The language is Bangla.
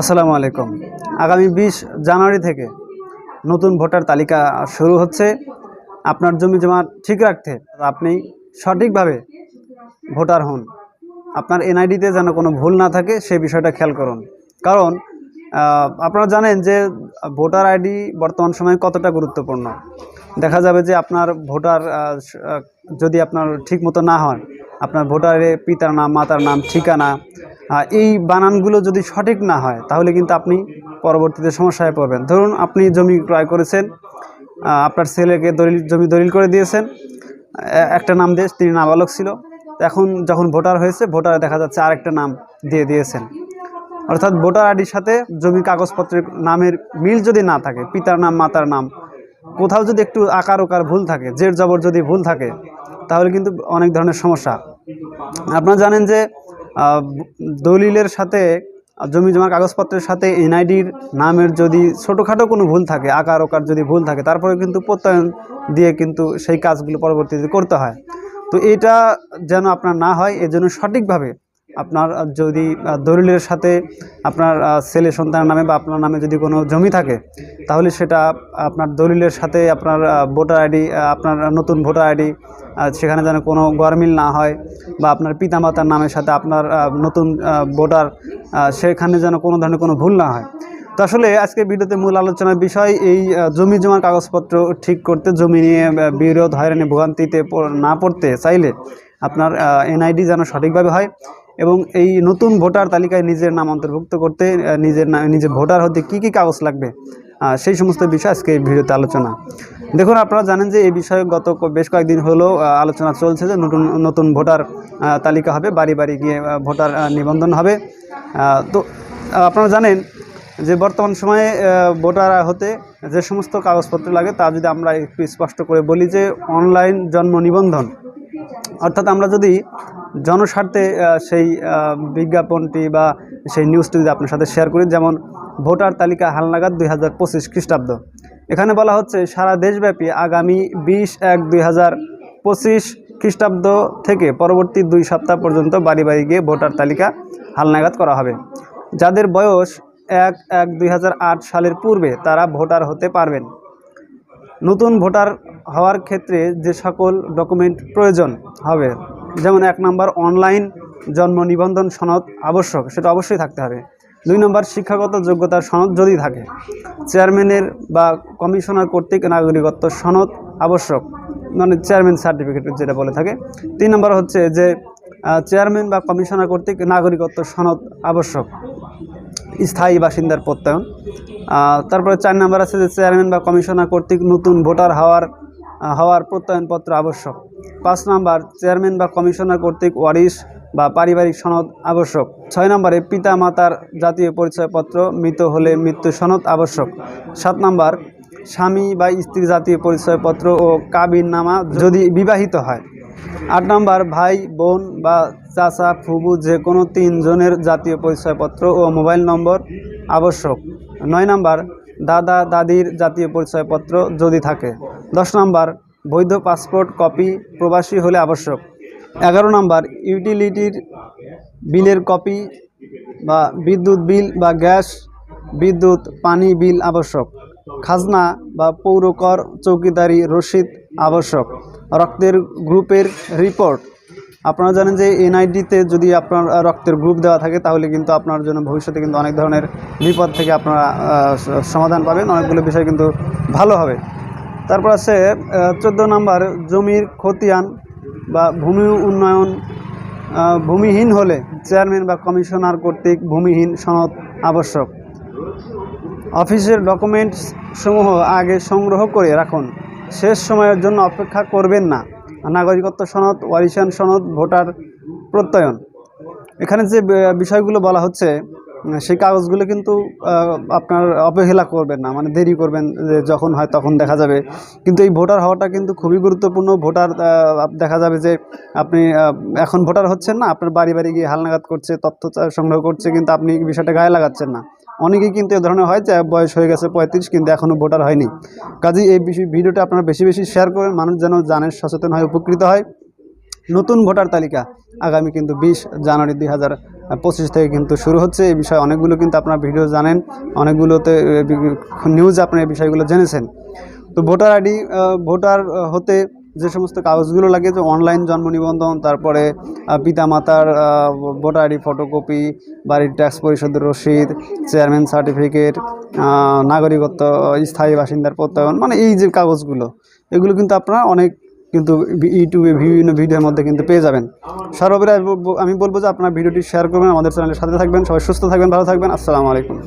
আসসালামু আলাইকুম। আগামী বিশ জানুয়ারি থেকে নতুন ভোটার তালিকা শুরু হচ্ছে। আপনার জমি জমা ঠিক রাখতে আপনি সঠিকভাবে ভোটার হন। আপনার এনআইডিতে যেন কোনো ভুল না থাকে, সেই বিষয়টা খেয়াল করুন। কারণ আপনারা জানেন যে ভোটার আইডি বর্তমান সময়ে কতটা গুরুত্বপূর্ণ। দেখা যাবে যে আপনার ভোটার যদি আপনার ঠিক মতো না হয়, আপনার ভোটারে পিতার নাম, মাতার নাম, ঠিকানা এই বানানগুলো যদি সঠিক না হয়, তাহলে কিন্তু আপনি পরবর্তীতে সমস্যায় পড়বেন। ধরুন, আপনি জমি ক্রয় করেছেন আপনার ছেলেকে দলিল, জমি দলিল করে দিয়েছেন একটা নাম দিয়ে তিনি নাবালক ছিল। এখন যখন ভোটার হয়েছে, ভোটারে দেখা যাচ্ছে আরেকটা নাম দিয়ে দিয়েছেন। অর্থাৎ ভোটার আইডির সাথে জমির কাগজপত্রের নামের মিল যদি না থাকে, পিতার নাম, মাতার নাম, কোথাও যদি একটু আকার ওকার ভুল থাকে, জের জবর যদি ভুল থাকে, তাহলে কিন্তু অনেক ধরনের সমস্যা। আপনারা জানেন যে দলিলের সাথে জমি জমার কাগজপত্রের সাথে এনআইডির নামের যদি ছোটোখাটো কোনো ভুল থাকে, আকার ওকার যদি ভুল থাকে তারপরে কিন্তু প্রত্যয়ন দিয়ে কিন্তু সেই কাজগুলো পরবর্তীতে করতে হয়। তো এটা যেন আপনার না হয়, এজন্য সঠিকভাবে আপনার যদি দলিলের সাথে আপনার ছেলে সন্তানের নামে বা আপনার নামে যদি কোনো জমি থাকে, তাহলে সেটা আপনার দলিলের সাথে আপনার ভোটার আইডি আপনার নতুন ভোটার আইডি সেখানে যেন কোনো গরমিল না হয় বা আপনার পিতামাতার নামের সাথে আপনার নতুন ভোটার সেখানে যেন কোনো ধরনের কোনো ভুল না হয়। তো আসলে আজকে ভিডিওতে মূল আলোচনার বিষয় এই জমি জমার কাগজপত্র ঠিক করতে, জমি নিয়ে বিরোধ, হয়রানি, ভোগান্তিতে না পড়তে চাইলে আপনার এনআইডি যেন সঠিকভাবে হয়। এবং এই নতুন ভোটার তালিকায় নিজের নাম অন্তর্ভুক্ত করতে নিজের নিজের ভোটার হতে কি কি কাগজ লাগবে? সেই সমস্ত বিষয় আজকে এই ভিডিওতে আলোচনা। দেখুন, আপনারা জানেন যে এই বিষয়ে গত বেশ কয়েকদিন হলো আলোচনা চলছে যে নতুন নতুন ভোটার তালিকা হবে, বাড়ি বাড়ি গিয়ে ভোটার নিবন্ধন হবে। তো আপনারা জানেন যে বর্তমান সময়ে ভোটার হতে যে সমস্ত কাগজপত্র লাগে, তা যদি আমরা একটু স্পষ্ট করে বলি যে অনলাইন জন্ম নিবন্ধন, অর্থাৎ আমরা যদি জনস্বার্থে সেই বিজ্ঞাপনটি বা সেই নিউজটি যদি আপনার সাথে শেয়ার করি, যেমন ভোটার তালিকা হালনাগাদ দুই হাজার পঁচিশ খ্রিস্টাব্দ। এখানে বলা হচ্ছে, সারা দেশব্যাপী আগামী বিশ এক দুই হাজার পঁচিশ খ্রিস্টাব্দ থেকে পরবর্তী দুই সপ্তাহ পর্যন্ত বাড়ি বাড়ি গিয়ে ভোটার তালিকা হালনাগাদ করা হবে। যাদের বয়স এক এক দুই সালের পূর্বে, তারা ভোটার হতে পারবেন। নতুন ভোটার হওয়ার ক্ষেত্রে যে সকল ডকুমেন্ট প্রয়োজন হবে যেমন এক নম্বর অনলাইন জন্ম নিবন্ধন সনদ আবশ্যক, সেটা অবশ্যই থাকতে হবে। দুই নম্বর শিক্ষাগত যোগ্যতার সনদ যদি থাকে, চেয়ারম্যানের বা কমিশনার কর্তৃক নাগরিকত্ব সনদ আবশ্যক মানে চেয়ারম্যান সার্টিফিকেট যেটা বলে থাকে। তিন নম্বর হচ্ছে যে চেয়ারম্যান বা কমিশনার কর্তৃক নাগরিকত্ব সনদ আবশ্যক, স্থায়ী বাসিন্দার প্রত্যয়ন। তারপরে চার নম্বর আছে যে, চেয়ারম্যান বা কমিশনার কর্তৃক নতুন ভোটার হওয়ার হওয়ার প্রত্যয়নপত্র আবশ্যক। পাঁচ নাম্বার, চেয়ারম্যান বা কমিশনার কর্তৃক ওয়ারিশ বা পারিবারিক সনদ আবশ্যক। ছয় নম্বরে পিতা মাতার জাতীয় পরিচয়পত্র মৃত হলে মৃত্যু সনদ আবশ্যক। সাত নাম্বার, স্বামী বা স্ত্রী জাতীয় পরিচয়পত্র ও কাবিন নামা যদি বিবাহিত হয়। আট নম্বর, ভাই, বোন বা চাচা, ফুবু যে কোনো তিনজনের জাতীয় পরিচয়পত্র ও মোবাইল নম্বর আবশ্যক। নয় নম্বর দাদা দাদির জাতীয় পরিচয়পত্র যদি থাকে। দশ নম্বর, বৈধ পাসপোর্ট কপি প্রবাসী হলে আবশ্যক। এগারো নম্বর, ইউটিলিটির বিলের কপি বা বিদ্যুৎ বিল বা গ্যাস, বিদ্যুৎ, পানি বিল আবশ্যক। খাজনা বা পৌরকর চৌকিদারি রসিদ আবশ্যক। রক্তের গ্রুপের রিপোর্ট। আপনারা জানেন যে এনআইডিতে যদি আপনার রক্তের গ্রুপ দেওয়া থাকে, তাহলে কিন্তু আপনার জন্য ভবিষ্যতে কিন্তু অনেক ধরনের বিপদ থেকে আপনারা সমাধান পাবেন। অনেকগুলো বিষয় কিন্তু ভালো হবে। তারপর আছে চোদ্দ নম্বর জমির খতিয়ান বা ভূমি উন্নয়ন ভূমিহীন হলে চেয়ারম্যান বা কমিশনার কর্তৃক ভূমিহীন সনদ আবশ্যক। অফিসের ডকুমেন্টস সমূহ আগে সংগ্রহ করে রাখুন। শেষ সময়ের জন্য অপেক্ষা করবেন না। নাগরিকত্ব সনদ, ওয়ারিশান সনদ, ভোটার প্রত্যয়ন। এখানে যে বিষয়গুলো বলা হচ্ছে সেই কাগজগুলো কিন্তু আপনার অবহেলা করবেন না মানে দেরি করবেন, যে যখন হয় তখন দেখা যাবে। কিন্তু এই ভোটার হওয়াটা কিন্তু খুবই গুরুত্বপূর্ণ। ভোটার দেখা যাবে যে আপনি এখন ভোটার হচ্ছেন না, আপনার বাড়ি বাড়ি গিয়ে হালনাগাদ করছে, তথ্য সংগ্রহ করছে, কিন্তু আপনি বিষয়টা গায়ে লাগাচ্ছেন না। অনেকেই কিন্তু এ ধরনের হয় যে বয়স হয়ে গেছে পঁয়ত্রিশ, কিন্তু এখনও ভোটার হয়নি। কাজেই এই বিষয় ভিডিওটা আপনারা বেশি বেশি শেয়ার করেন, মানুষ যেন জানে, সচেতন হয়, উপকৃত হয়। নতুন ভোটার তালিকা আগামী কিন্তু বিশ জানুয়ারি দুই হাজার পঁচিশ থেকে কিন্তু শুরু হচ্ছে। এই বিষয়ে অনেকগুলো কিন্তু আপনার ভিডিও জানেন। অনেকগুলোতে নিউজ আপনি এই বিষয়গুলো জেনেছেন। তো ভোটার আইডি ভোটার হতে যে সমস্ত কাগজগুলো লাগে, যে অনলাইন জন্ম নিবন্ধন, তারপরে পিতামাতার ভোটার আইডি ফটোকপি বাড়ির ট্যাক্স পরিশোধের রসিদ চেয়ারম্যান সার্টিফিকেট নাগরিকত্ব, স্থায়ী বাসিন্দার প্রত্যয়ন মানে এই যে কাগজগুলো, এগুলো কিন্তু আপনারা অনেক কিন্তু ইউটিউবে বিভিন্ন ভিডিওর মধ্যে কিন্তু পেয়ে যাবেন। সর্বোপরি আমি বলবো- যে আপনার ভিডিওটি শেয়ার করবেন, আমাদের চ্যানেলের সাথে থাকবেন, সবাই সুস্থ থাকবেন, ভালো থাকবেন, আসসালামু আলাইকুম।